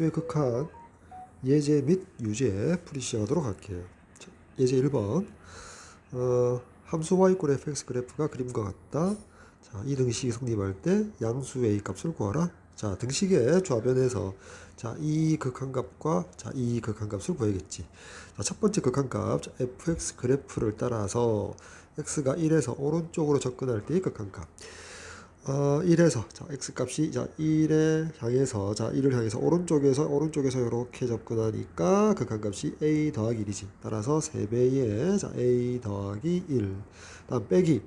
특수의 극한 예제 및 유제 풀이 시작하도록 할게요. 자, 예제 1번 어, 함수 y꼴 fx 그래프가 그림과 같다. 자, 이 등식이 성립할 때 양수 a 값을 구하라. 자, 등식의 좌변에서 자, 이 극한값과 자, 이 극한값을 구해야겠지. 자, 첫 번째 극한값 자, fx 그래프를 따라서 x가 1에서 오른쪽으로 접근할 때의 극한값. 어, 1에서 자, x 값이 자, 1에 향해서 자, 1을 향해서 오른쪽에서 오른쪽에서 이렇게 접근하니까 극한값이 a 더하기 1이지. 따라서 3배의 자, a 더하기 1. 다음 빼기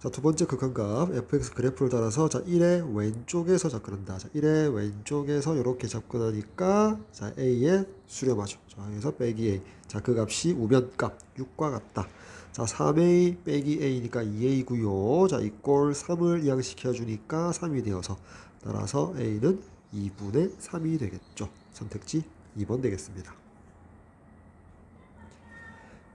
자, 두 번째 극한값 fx 그래프를 따라서 자, 1의 왼쪽에서 접근한다. 자, 1의 왼쪽에서 이렇게 접근하니까 자, a의 수렴하죠. 자, 그래서 빼기 a. 자, 그 값이 우변값 6과 같다. 자, 3a 빼기 a니까 2a고요. 자, 이꼴 3을 이항시켜 주니까 3이 되어서 따라서 a는 2분의 3이 되겠죠. 선택지 2번 되겠습니다.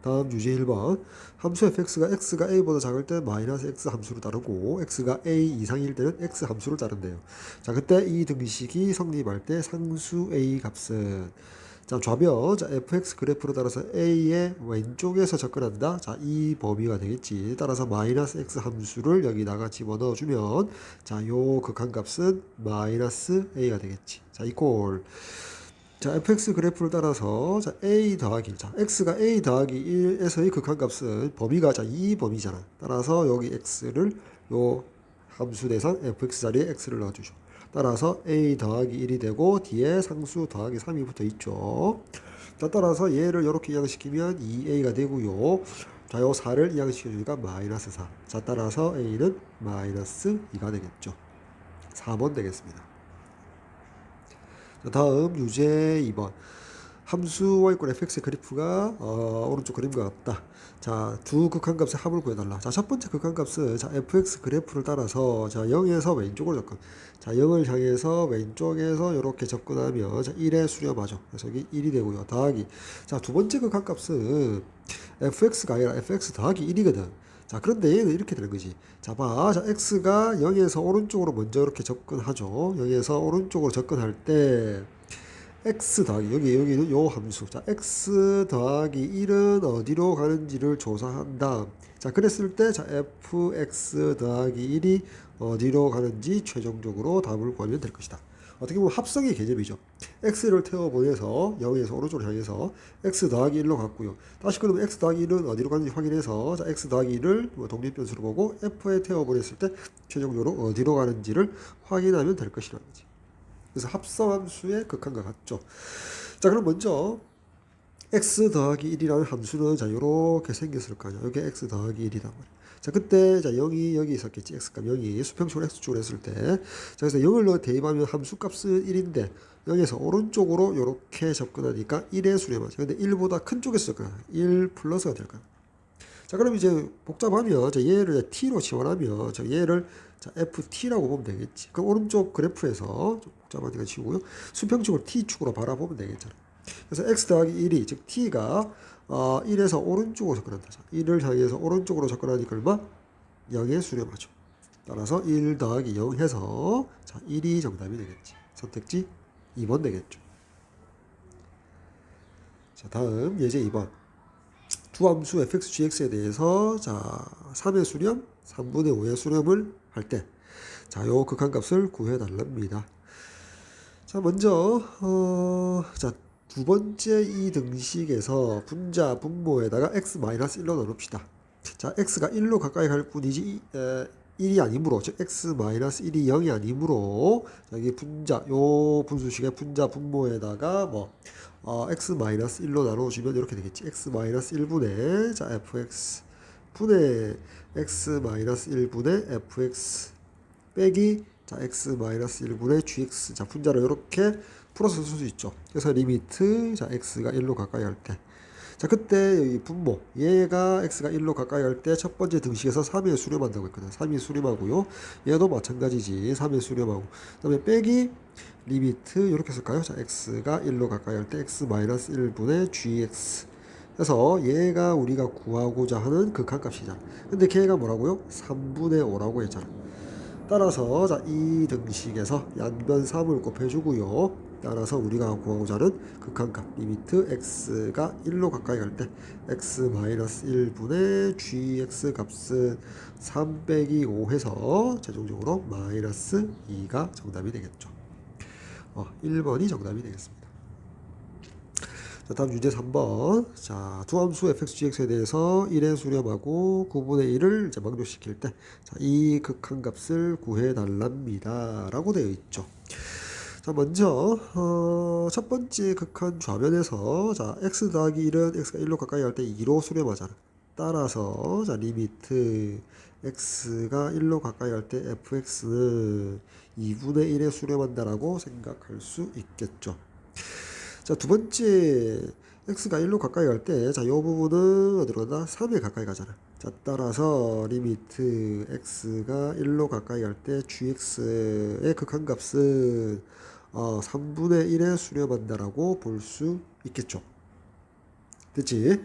다음 유제 1번 함수 fx가 x가 a보다 작을 때 마이너스 x 함수를 따르고 x가 a 이상일 때는 x 함수를 따른대요. 자 그때 이 등식이 성립할 때 상수 a 값은 자 좌변 자 fx 그래프로 따라서 a의 왼쪽에서 접근한다. 자 이 범위가 되겠지. 따라서 마이너스 x 함수를 여기다가 집어넣어 주면 자 요 극한값은 마이너스 a가 되겠지. 자 이꼴 자, fx 그래프를 따라서 자, a 더하기 1. 자, x가 a 더하기 1에서의 극한값은 범위가 자, 이 범위잖아. 따라서 여기 x를 요 함수 대상 fx 자리에 x를 넣어 주죠. 따라서 a 더하기 1이 되고 뒤에 상수 더하기 3이 붙어 있죠. 자, 따라서 얘를 이렇게 이항시키면 2a가 되고요. 자, 요 4를 이항시켜주니까 마이너스 4. 자, 따라서 a는 마이너스 2가 되겠죠. 4번 되겠습니다. 자, 다음 유제 2번 함수 y꼴 fx의 그래프가 어, 오른쪽 그림과 같다. 자, 두 극한값의 합을 구해달라. 자, 첫 번째 극한값은 자, fx 그래프를 따라서 자, 0에서 왼쪽으로 접근. 자, 0을 향해서 왼쪽에서 이렇게 접근하면 자, 1에 수렴하죠. 그래서 여기 1이 되고요. 더하기. 자, 두 번째 극한값은 fx가 아니라 fx 더하기 1이거든. 자, 그런데 얘는 이렇게 되는 거지. 자, 봐. 자, x가 0에서 오른쪽으로 먼저 이렇게 접근하죠. 0에서 오른쪽으로 접근할 때 x 더하기 여기 여기는 요 함수. 자, x 더하기 1은 어디로 가는지를 조사한 다음. 자, 그랬을 때 자, fx 더하기 1이 어디로 가는지 최종적으로 답을 구하면 될 것이다. 어떻게 보면 합성의 개념이죠. x를 태워 보내서 0에서 오른쪽으로 향해서 x 더하기 1로 갔고요. 다시 그러면 x 더하기 1은 어디로 가는지 확인해서 자, x 더하기 1을 뭐 독립변수로 보고 f에 태워 보냈을 때 최종적으로 어디로 가는지를 확인하면 될 것이라는 거지. 그래서 합성함수의 극한과 같죠. 자, 그럼 먼저 x 더하기 1이라는 함수는 자, 요렇게 생겼을 거 아니야. 여기 x 더하기 1이란 말이야. 자, 그때 자, 0이 여기 있었겠지. x값 0이 수평축으로 x축으로 했을 때. 자, 그래서 0을 넣어 대입하면 함수값은 1인데 0에서 오른쪽으로 요렇게 접근하니까 1에 수렴하죠. 근데 1보다 큰 쪽에서 접근하면 1 플러스가 될 거야. 자, 그럼 이제 복잡하면 자, 얘를 t로 지원하면 자, 얘를 자, ft라고 보면 되겠지. 그럼 오른쪽 그래프에서 좀 복잡하니까 치고요. 수평축을 t축으로 바라보면 되겠잖아. 그래서 x 더하기 1이 즉 t가 어, 1에서 오른쪽으로 접근한다. 자, 1을 향해서 오른쪽으로 접근하니까 얼마? 0에 수렴하죠. 따라서 1 더하기 0 해서 자, 1이 정답이 되겠지. 선택지 2번 되겠죠. 자, 다음 예제 2번. 두 함수 fx, gx에 대해서 자, 3의 수렴, 3분의 5의 수렴을 할 때 자, 요 극한값을 구해 달랍니다. 자, 먼저 어, 자, 두 번째 이 등식에서 분자 분모에다가 x-1로 넣읍시다. 자, x가 1로 가까이 갈 뿐이지 이, 에, 1이 아니므로 즉 x-1이 0이 아니므로 여기 분자 요 분수식의 분자 분모에다가 뭐 어, x-1로 나눠주면 이렇게 되겠지. x-1분의 자 fx 분의 x-1분의 fx 빼기 자 x-1분의 gx 자 분자를 이렇게 풀어서 쓸 수 있죠. 그래서 리미트 자 x가 1로 가까이 할 때. 자 그때 여기 분모 얘가 x가 1로 가까이 할때첫 번째 등식에서 3에 수렴한다고 했거든. 3이 수렴하고요. 얘도 마찬가지지. 3에 수렴하고. 그 다음에 빼기 리미트 이렇게 쓸까요? 자 x가 1로 가까이 할 때 x-1분의 gx 그래서 얘가 우리가 구하고자 하는 극한값이잖아. 근데 걔가 뭐라고요? 3분의 5라고 했잖아. 따라서 자, 이 등식에서 양변 3을 곱해주고요. 따라서 우리가 구하고자 하는 극한값 리미트 x가 1로 가까이 갈 때 x 1분의 gx 값은 3 빼기 5 해서 최종적으로 마이너스 2가 정답이 되겠죠. 어, 1번이 정답이 되겠습니다. 자, 다음 문제 3번. 자, 두 함수 fx, gx에 대해서 1의 수렴하고 9분의 1을 이제 망조시킬 때, 자, 이 극한값을 구해달랍니다. 라고 되어 있죠. 자, 먼저, 어, 첫 번째 극한 좌변에서, 자, x 더하기 1은 x가 1로 가까이 갈때 2로 수렴 하잖아. 따라서, 자, 리미트 x가 1로 가까이 갈때 fx는 2분의 1에 수렴한다라고 생각할 수 있겠죠. 자, 두 번째 x가 1로 가까이 갈 때, 자, 이 부분은 어디로 간다? 3에 가까이 가잖아. 자, 따라서 리미트 x가 1로 가까이 갈 때 gx의 극한값은 어, 3분의 1에 수렴한다라고 볼 수 있겠죠. 됐지?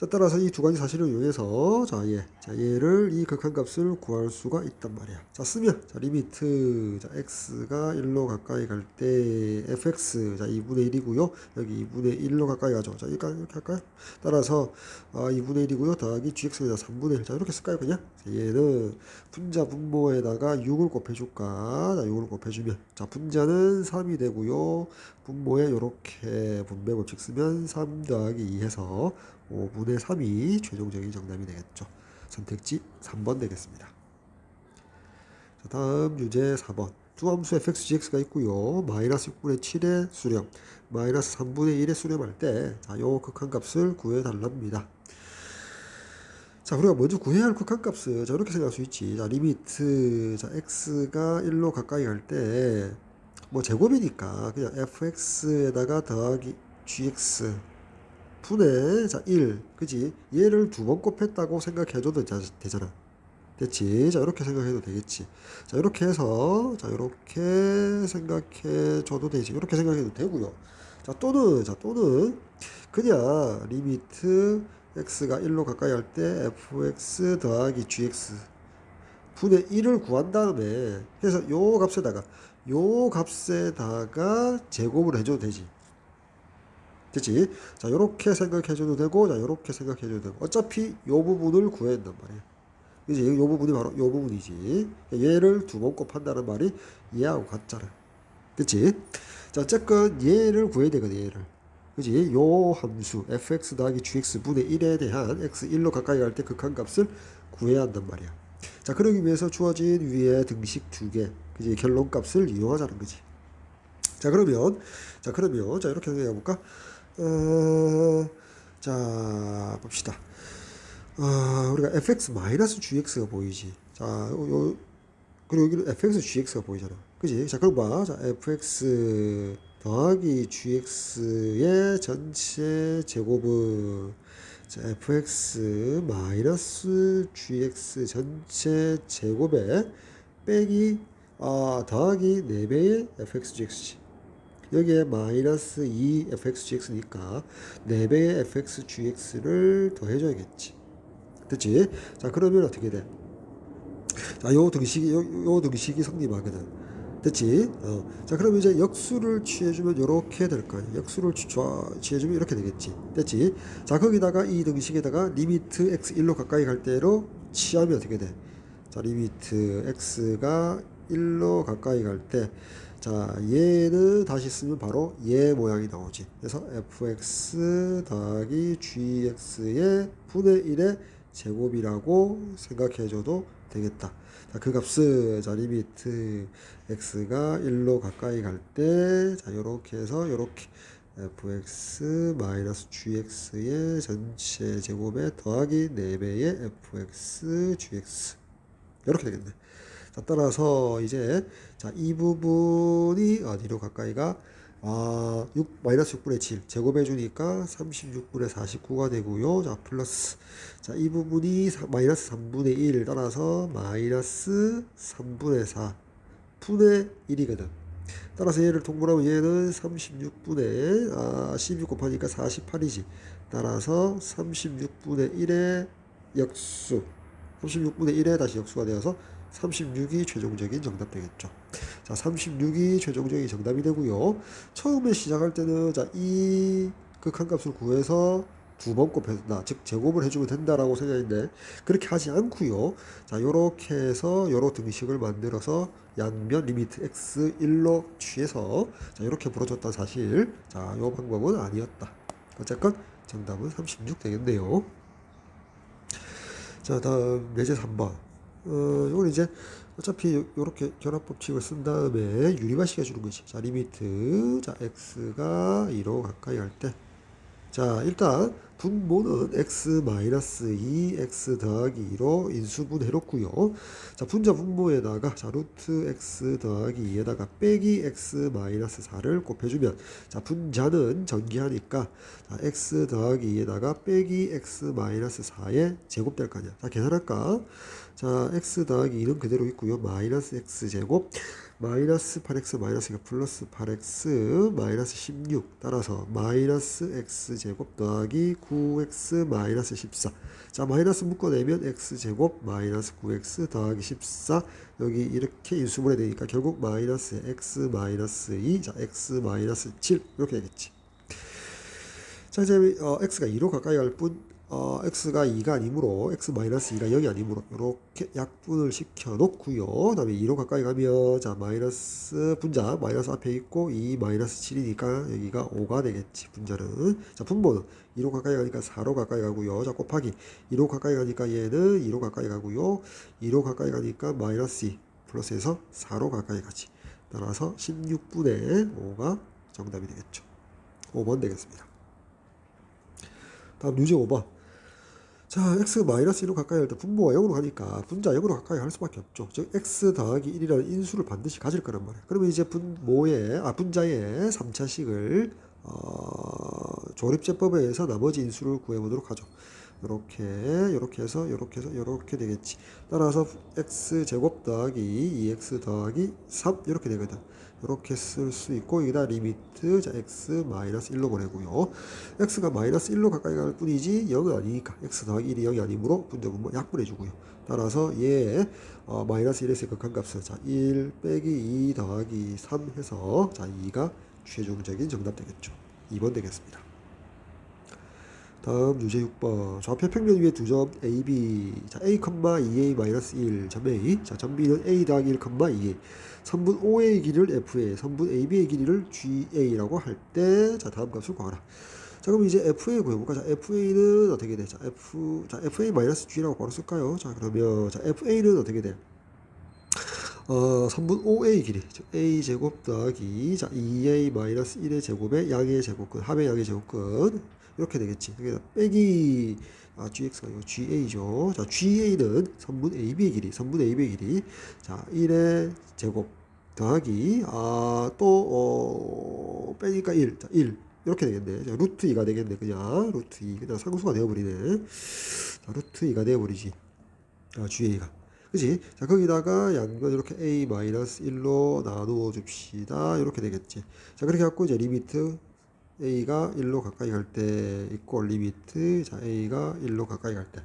자, 따라서 이 두 가지 사실을 이용해서 자, 얘, 자, 얘를 이 극한값을 구할 수가 있단 말이야. 자, 쓰면 자, 리미트 자, x가 1로 가까이 갈 때 fx 자, 2분의 1이고요. 여기 2분의 1로 가까이 가죠. 자, 이렇게, 이렇게 할까요? 따라서 아, 2분의 1이고요. 더하기 gx가 3분의 1. 자, 이렇게 쓸까요, 그냥? 자, 얘는 분자 분모에다가 6을 곱해줄까? 자, 6을 곱해주면 자, 분자는 3이 되고요. 분모에 이렇게 분배 법칙 쓰면 3 더하기 2 해서 5분의 3이 최종적인 정답이 되겠죠. 선택지 3번 되겠습니다. 자, 다음 유제 4번. 두 함수 fx, gx가 있고요. 마이너스 6분의 7의 수렴, 마이너스 3분의 1의 수렴할 때, 자, 요 극한값을 구해달랍니다. 자, 우리가 먼저 구해야 할 극한값은 자, 이렇게 생각할 수 있지. 자, 리미트, 자, x가 1로 가까이 갈 때, 뭐 제곱이니까 그냥 fx에다가 더하기 gx 분의 자 1, 그지? 얘를 두 번 곱했다고 생각해줘도 자- 되잖아. 됐지? 자, 이렇게 생각해도 되겠지. 자, 이렇게 해서, 자, 이렇게 생각해줘도 되지. 이렇게 생각해도 되고요. 자, 또는, 자, 또는, 그냥, 리미트, x가 1로 가까이 할 때, fx 더하기 gx, 분의 1을 구한 다음에, 그래서 요 값에다가, 요 값에다가 제곱을 해줘도 되지. 됐지? 자, 요렇게 생각해줘도 되고, 자, 요렇게 생각해줘도 되고. 어차피 요 부분을 구해야 된단 말이야. 그지? 요 부분이 바로 요 부분이지. 얘를 두 번 곱한다는 말이 얘하고 같잖아. 됐지? 자, 어쨌건 얘를 구해야 되거든, 얘를. 그지? 요 함수, fx 더하기 gx 분의 1에 대한 x 1로 가까이 갈 때 극한값을 구해야 한단 말이야. 자, 그러기 위해서 주어진 위에 등식 두 개, 그지? 결론값을 이용하자는 거지. 자, 그러면, 자, 그러면, 자, 이렇게 생각해 볼까? 어, 자, 봅시다. 아, 우리가 fx 마이너스 gx가 보이지. 자, 요, 요 그리고 여기는 fx gx가 보이잖아. 그지? 자, 그럼 봐. 자, fx 더하기 gx의 전체 제곱은 자, fx 마이너스 gx 전체 제곱에 빼기 아, 더하기 4배의 fx gx지. 여기에 마이너스 2 fxgx니까 4배의 fxgx를 더해줘야겠지. 됐지? 자, 그러면 어떻게 돼? 자, 요 등식이, 요, 요 등식이 성립하거든. 됐지? 어. 자, 그럼 이제 역수를 취해주면 요렇게 될 거 아니야. 역수를 취, 취해주면 이렇게 되겠지. 됐지? 자, 거기다가 이 등식에다가 리미트 x 1로 가까이 갈 때로 취하면 어떻게 돼? 자, 리미트 x가 1로 가까이 갈 때, 자, 얘는 다시 쓰면 바로 얘 모양이 나오지. 그래서 fx 더하기 gx의 분의 1의 제곱이라고 생각해줘도 되겠다. 자, 그 값은, 자, 리미트 x가 1로 가까이 갈 때, 자, 요렇게 해서 요렇게 fx 마이너스 gx의 전체 제곱에 더하기 4배의 fx gx. 이렇게 되겠네. 자, 따라서 이제 자, 이 부분이 어디로 가까이가 아, 6 마이너스 6분의 7 제곱해 주니까 36분의 49가 되고요. 자, 플러스 자, 이 부분이 사, 마이너스 3분의 1 따라서 마이너스 3분의 4 분의 1이거든. 따라서 얘를 통분하면 얘는 36분의 아, 12 곱하니까 48이지. 따라서 36분의 1의 역수 36분의 1에 다시 역수가 되어서 36이 최종적인 정답 되겠죠. 자, 36이 최종적인 정답이 되고요. 처음에 시작할 때는 자, 이 극한값을 구해서 두 번 곱해준다. 즉 제곱을 해주면 된다라고 생각했는데 그렇게 하지 않고요. 자, 요렇게 해서 요런 등식을 만들어서 양면 리미트 x 1로 취해서 자, 이렇게 풀어줬다 사실. 자, 요 방법은 아니었다. 어쨌건 정답은 36 되겠네요. 자, 다음 예제 3번. 어, 이건 이제 어차피 요- 요렇게 결합 법칙을 쓴 다음에 유리화 시켜주는 거지. 자, 리미트. 자, x가 2로 가까이 갈 때. 자, 일단 분모는 x 마이너스 2 x 더하기 2로 인수분 해놓고요. 자, 분자 분모에다가 자 루트 x 더하기 2에다가 빼기 x 마이너스 4를 곱해주면 자 분자는 전기하니까 자 x 더하기 2에다가 빼기 x 마이너스 4의 제곱 될 거 아니야. 자 계산할까? 자 x 더하기 2는 그대로 있고요. 마이너스 x 제곱 마이너스 8x 마이너스 플러스 8x 마이너스 16 따라서 마이너스 x 제곱 더하기 9x 마이너스 14 자 마이너스 묶어내면 x 제곱 마이너스 9x 더하기 14 여기 이렇게 인수분해 되니까 결국 마이너스 x 마이너스 2 자 x 마이너스 7 이렇게 되겠지. 자 이제 어, x가 2로 가까이 갈 뿐 어, x가 2가 아니므로 x 마이너스 2가 0이 아니므로 이렇게 약분을 시켜 놓고요. 그 다음에 2로 가까이 가면 자 마이너스 분자 마이너스 앞에 있고 2 마이너스 7이니까 여기가 5가 되겠지 분자는 자 분모는 2로 가까이 가니까 4로 가까이 가고요. 자 곱하기 2로 가까이 가니까 얘는 2로 가까이 가고요. 2로 가까이 가니까 마이너스 2 플러스해서 4로 가까이 가지. 따라서 16분의 5가 정답이 되겠죠. 5번 되겠습니다. 다음 유제 5번. 자, x가 마이너스 1로 가까이 할 때 분모가 0으로 가니까 분자 0으로 가까이 할 수밖에 없죠. 즉 x 더하기 1이라는 인수를 반드시 가질 거란 말이에요. 그러면 이제 분모의 아 분자의 3차식을 어, 조립제법에 의해서 나머지 인수를 구해 보도록 하죠. 요렇게 요렇게 해서 요렇게 해서 요렇게 되겠지. 따라서 x 제곱 더하기 2x 더하기 3 이렇게 되거든. 이렇게 쓸 수 있고 여기다 리미트 자 x 마이너스 1로 보내고요. x가 마이너스 1로 가까이 갈 뿐이지 0은 아니니까 x 더하기 1이 0이 아니므로 분자분모 약분해 주고요. 따라서 얘 어, 마이너스 1에서 극한값은 자1 빼기 2 더하기 3 해서 자 2가 최종적인 정답 되겠죠. 2번 되겠습니다. 다음 유제 6번. 좌표 평면 위에 두 점 A, B. 자 A, 2A 마이너스 1 점 A. 자 점비는 A 더하기 1, 2A 선분 OA의 길이를 FA 선분 AB의 길이를 GA라고 할 때 자 다음 값을 구하라. 자 그럼 이제 FA 구해볼까? 자 FA는 어떻게 돼? 자 F 자 FA 마이너스 G라고 바로 쓸까요? 자 그러면 자 FA는 어떻게 돼? 어, 선분 OA 길이, 즉 A 제곱 더하기 자 2A 마이너스 1의 제곱의 양의 제곱근, 합의 양의 제곱근 이렇게 되겠지. 그러니까 빼기 아, GX가 이거 GA죠. 자, GA는 선분 AB의 길이, 선분 AB의 길이 자 1의 제곱 더하기 아, 또 어, 빼니까 1, 자, 1 이렇게 되겠네. 자, 루트 2가 되겠네. 그냥 루트 2 그냥 상수가 되어버리네. 자, 루트 2가 되어버리지. 아, GA가. 그지? 자, 거기다가 양변 이렇게 a-1로 나누어 줍시다. 이렇게 되겠지. 자, 그렇게 갖고 이제 리미트 a가 1로 가까이 갈 때 있고 리미트 자, a가 1로 가까이 갈 때.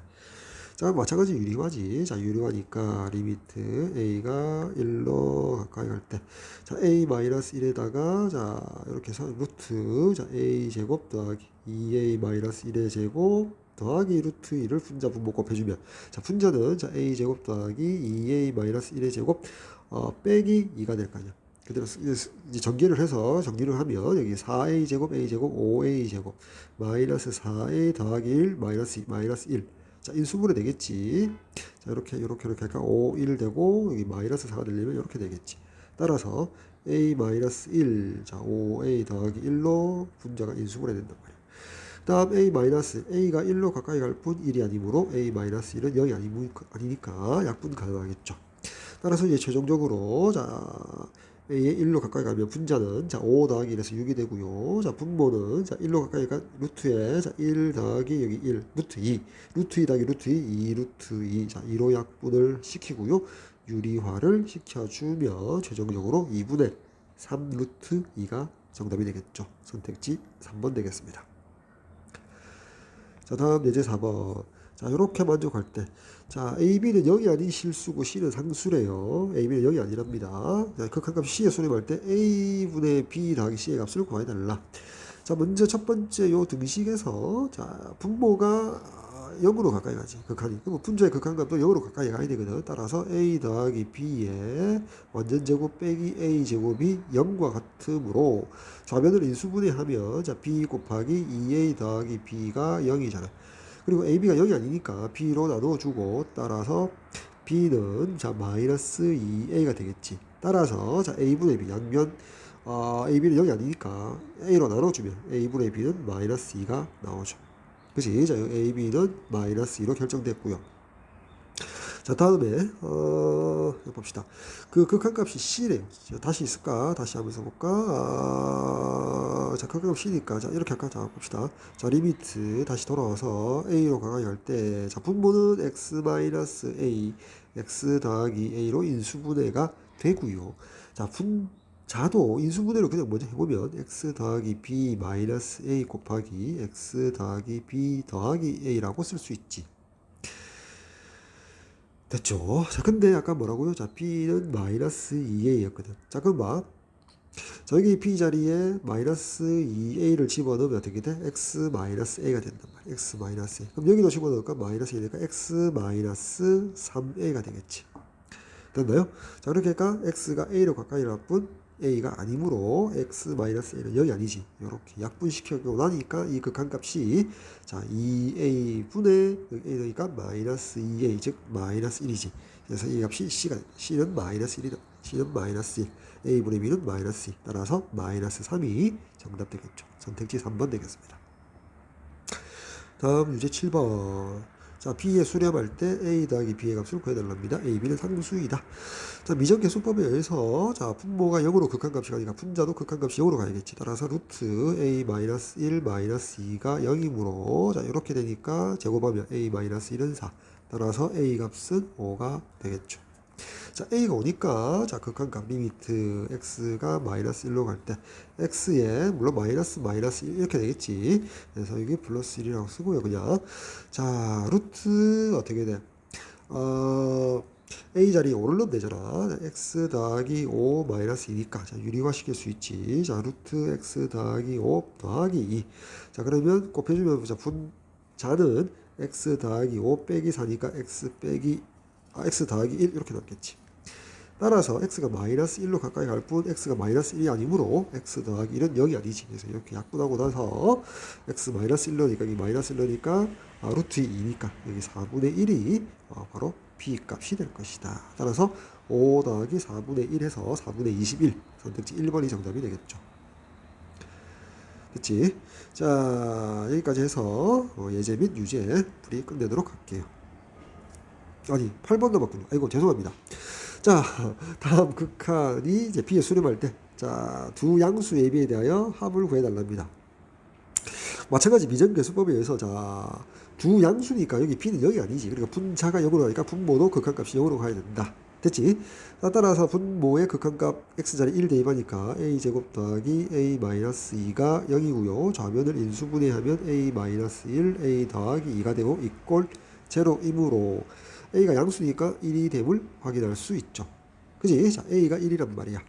자, 마찬가지 유리화지. 자, 유리화니까 리미트 a가 1로 가까이 갈 때. 자, a-1에다가 자, 이렇게 해서 루트 자, a 제곱 더하기 2a-1의 제곱 더하기 루트 2를 분자 분모 곱해주면 자 분자는 자 a 제곱 더하기 2a 마이너스 1의 제곱 어, 빼기 2가 될 거 아니야. 그대로 이제 전개를 해서 정리를 하면 여기 4a 제곱 a 제곱 5a 제곱 마이너스 4a 더하기 1 마이너스 2 마이너스 1. 자 인수분해 되겠지. 자 이렇게 이렇게 이렇게 하니까 5 1 되고 여기 마이너스 4가 되려면 이렇게 되겠지. 따라서 a 마이너스 1, 자 5a 더하기 1로 분자가 인수분해 된단 말이야. 다음 a 마이너스 a가 1로 가까이 갈 뿐 1이 아니므로 a 마이너스 1은 0이 아니, 아니니까 약분 가능하겠죠. 따라서 이제 최종적으로 자 a의 1로 가까이 가면 분자는 자 5 더하기 1에서 6이 되고요. 자 분모는 자 1로 가까이 가 루트에 자 1 더하기 여기 1 루트 2 루트 2 더하기 루트 2 2 루트 2자 2로 약분을 시키고요. 유리화를 시켜주면 최종적으로 2분의 3 루트 2가 정답이 되겠죠. 선택지 3번 되겠습니다. 자 다음 예제 4번 자, 이렇게 만족할 때. 자, AB는 0이 아닌 실수고 C는 상수래요. AB는 0이 아니랍니다. 자, 극한값 C에 수렴할 때 A분의 B 더하기 C의 값을 구해달라. 자, 먼저 첫 번째 요 등식에서, 자, 분모가 0으로 가까이 가지. 극한이. 그럼 분자의 극한값도 0으로 가까이 가야 되거든. 따라서 A 더하기 B의 완전 제곱 빼기 A 제곱이 0과 같으므로 좌변을 인수분해하면 자, B 곱하기 2A 더하기 B가 0이잖아. 그리고 AB가 0이 아니니까 B로 나눠주고 따라서 B는 자 마이너스 2A가 되겠지. 따라서 자 A분의 B 양면 어, AB는 0이 아니니까 A로 나눠주면 A분의 B는 마이너스 2가 나오죠. 그치? 자 AB는 마이너스 2로 결정됐고요. 자 다음에 어 봅시다. 그 극한값이 C래요. 자, 다시 있을까? 다시 한번 써볼까? 아, 자 극한값 C니까 자 이렇게 할까? 자 봅시다. 자 리미트 다시 돌아와서 A로 가까이 할때 자 분모는 X 마이너스 A X 더하기 A로 인수분해가 되고요. 자 분, 자도 인수분해를 그냥 먼저 해보면 x 더하기 b 마이너스 a 곱하기 x 더하기 b 더하기 a라고 쓸 수 있지. 됐죠? 자, 근데 아까 뭐라고요? 자, b는 마이너스 2a였거든. 자, 그럼 봐. 자, 여기 b 자리에 마이너스 2a를 집어넣으면 어떻게 돼? x 마이너스 a가 된단 말이야. x 마이너스 a. 그럼 여기도 집어넣을까? 마이너스 2니까 x 마이너스 3a가 되겠지. 됐나요? 자, 그렇게 할까? x가 a로 가까이 갈 뿐, a가 아니므로 x 마이너스 a는 0이 아니지. 이렇게 약분시켜고 나니까 이 극한값이 자 2a 분의 a니까 마이너스 2a 즉 마이너스 1이지. 그래서 이 값이 c가 c는 마이너스 1이다. c는 마이너스 1, a 분의 b는 마이너스 2. 따라서 마이너스 3이 정답 되겠죠. 선택지 3번 되겠습니다. 다음 유제 7번. 자, B에 수렴할 때 A 더하기 B의 값을 구해달랍니다. A, B는 상수이다. 자, 미정계 수법에 의해서 자, 분모가 0으로 극한값이 가니까 분자도 극한값이 0으로 가야겠지. 따라서 루트 A 마이너스 1 마이너스 2가 0이므로 자, 이렇게 되니까 제곱하면 A 마이너스 1은 4. 따라서 A 값은 5가 되겠죠. 자, A가 오니까, 자, 극한값 리미트 X가 마이너스 1로 갈 때, X에, 물론 마이너스 마이너스 1 이렇게 되겠지. 그래서 이게 플러스 1이라고 쓰고요, 그냥. 자, 루트 어떻게 돼? 어, A 자리에 5를 넣으면 되잖아. X 더하기 5 마이너스 2니까. 자, 유리화 시킬 수 있지. 자, 루트 X 더하기 5 더하기 2. 자, 그러면 곱해주면, 자, 분자는 X 더하기 5 빼기 4니까 X 빼기 아, x 더하기 1 이렇게 남겠지. 따라서 x가 마이너스 1로 가까이 갈 뿐 x가 마이너스 1이 아니므로 x 더하기 1은 0이 아니지. 그래서 이렇게 약분하고 나서 x 마이너스 1로니까 여기 마이너스 1로니까 아, 루트 2니까 여기 4분의 1이 어, 바로 b 값이 될 것이다. 따라서 5 더하기 4분의 1 해서 4분의 21 선택지 1번이 정답이 되겠죠. 됐지? 자 여기까지 해서 어, 예제 및 유제 풀이 끝내도록 할게요. 아니 8번 남았군요. 아이고 죄송합니다. 자 다음 극한이 이제 B에 수렴할 때 자 두 양수 AB에 대하여 합을 구해달랍니다. 마찬가지 미정계수법에 의해서 자 두 양수니까 여기 B는 0이 아니지. 그러니까 분자가 0으로 가니까 분모도 극한값이 0으로 가야 된다. 됐지? 자, 따라서 분모의 극한값 x자리 1 대입하니까 a제곱 더하기 a 마이너스 2가 0이고요. 좌면을 인수분해하면 a 마이너스 1, a 더하기 2가 되고 이꼴 제로이므로 a가 양수니까 1이 됨을 확인할 수 있죠. 그지? 자, a가 1이란 말이야.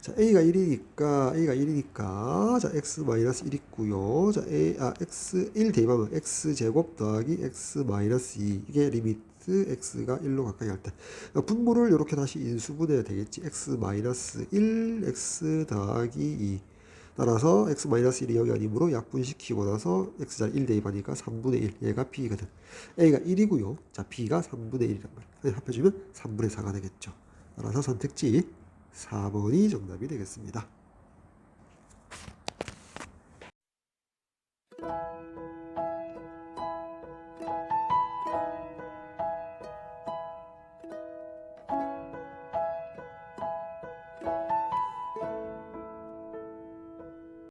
자, a가 1이니까 a가 1이니까 자, x 마이너스 1 있고요. 자, a 아 x 1 대입하면 x 제곱 더하기 x 마이너스 2 이게 리미트 x가 1로 가까이 할 때. 분모를 이렇게 다시 인수분해야 되겠지. x 마이너스 1 x 더하기 2 따라서 x 마이너스 1이 0이 아니므로 약분시키고 나서 x자리 1 대입하니까 3분의 1 얘가 b거든 a가 1이고요. 자 b가 3분의 1이란 말이야 합해주면 3분의 4가 되겠죠. 따라서 선택지 4번이 정답이 되겠습니다